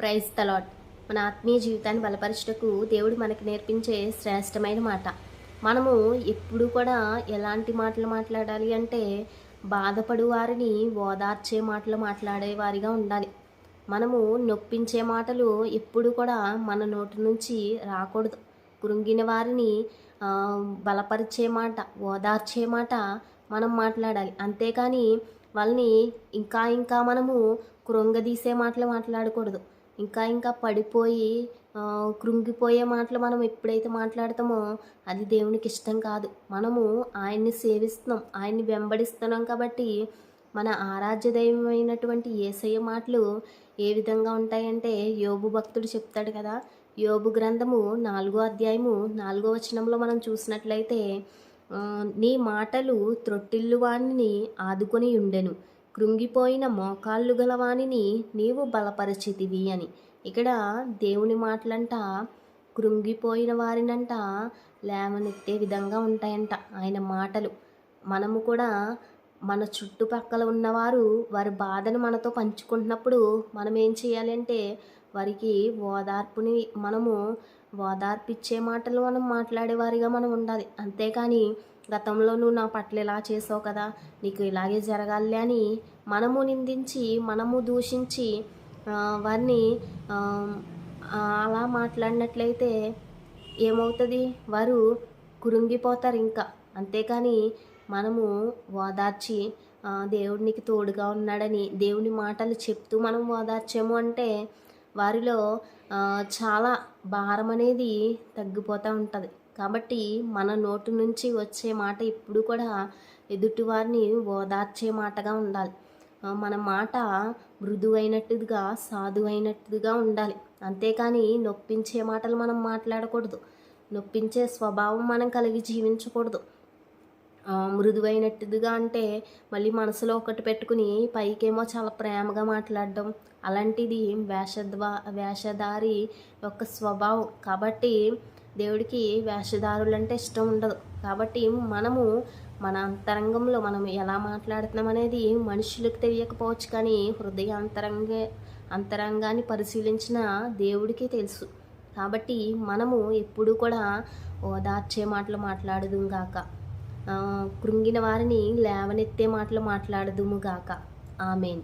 Praise తలాట్ మన ఆత్మీయ జీవితాన్ని బలపరచుటకు దేవుడు మనకి నేర్పించే శ్రేష్టమైన మాట. మనము ఎప్పుడు కూడా ఎలాంటి మాటలు మాట్లాడాలి అంటే బాధపడు వారిని ఓదార్చే మాటలు మాట్లాడేవారిగా ఉండాలి. మనము నొప్పించే మాటలు ఎప్పుడు కూడా మన నోటి నుంచి రాకూడదు. కృంగిన వారిని బలపరిచే మాట ఓదార్చే మాట మనం మాట్లాడాలి. అంతేకాని వాళ్ళని ఇంకా ఇంకా మనము కృంగదీసే మాటలు మాట్లాడకూడదు. ఇంకా ఇంకా పడిపోయి కృంగిపోయే మాటలు మనం ఎప్పుడైతే మాట్లాడతామో అది దేవునికి ఇష్టం కాదు. మనము ఆయన్ని సేవిస్తున్నాం ఆయన్ని వెంబడిస్తున్నాం కాబట్టి మన ఆరాధ్య దైవమైనటువంటి ఏసయ్య మాటలు ఏ విధంగా ఉంటాయంటే యోబు భక్తుడు చెప్తాడు కదా యోబు గ్రంథము నాలుగో అధ్యాయము నాలుగో వచనంలో మనం చూసినట్లయితే నీ మాటలు త్రొట్టిల్లు వాణిని ఆదుకొని ఉండెను. కృంగిపోయిన మోకాళ్ళు గలవాణిని నీవు బలపరిచితివి అని. ఇక్కడ దేవుని మాటలంట కృంగిపోయిన వారినంట లేవనెత్తే విధంగా ఉంటాయంట ఆయన మాటలు. మనము కూడా మన చుట్టుపక్కల ఉన్నవారు వారి బాధను మనతో పంచుకుంటున్నప్పుడు మనం ఏం చేయాలి అంటే వారికి ఓదార్పుని మనము ఓదార్పిచ్చే మాటలు మనం మాట్లాడేవారిగా మనం ఉండాలి. అంతేకాని గతంలో నువ్వు నా పట్ల ఇలా చేసావు కదా నీకు ఇలాగే జరగాలి అని మనము నిందించి మనము దూషించి వారిని అలా మాట్లాడినట్లయితే ఏమవుతుంది? వారు కురుంగిపోతారు ఇంకా. అంతేకాని మనము ఓదార్చి ఆ, దేవుడు నీకు తోడుగా ఉన్నాడని దేవుని మాటలు చెప్తూ మనం ఓదార్చాము అంటే వారిలో చాలా భారం అనేది తగ్గిపోతూ ఉంటుంది. కాబట్టి మన నోటి నుంచి వచ్చే మాట ఎప్పుడు కూడా ఎదుటివారిని ఓదార్చే మాటగా ఉండాలి. మన మాట మృదువైనట్టుగా సాధువైనట్టుగా ఉండాలి. అంతేకాని నొప్పించే మాటలు మనం మాట్లాడకూడదు. నొప్పించే స్వభావం మనం కలిగి జీవించకూడదు. మృదువైనట్టుగా అంటే మళ్ళీ మనసులో ఒకటి పెట్టుకుని పైకేమో చాలా ప్రేమగా మాట్లాడడం అలాంటిది వేషద్వా వేషధారి యొక్క స్వభావం. కాబట్టి దేవుడికి వేషధారులు అంటే ఇష్టం ఉండదు. కాబట్టి మనము మన అంతరంగంలో మనం ఎలా మాట్లాడుతున్నాం అనేది మనుషులకు తెలియకపోవచ్చు కానీ హృదయ అంతరంగ అంతరంగాన్ని పరిశీలించిన దేవుడికి తెలుసు. కాబట్టి మనము ఎప్పుడూ కూడా ఓదార్చే మాటలు మాట్లాడదుం కాక కృంగిన వారిని లేవనెత్తే మాటలు మాట్లాడదుము గాక. ఆమెన్.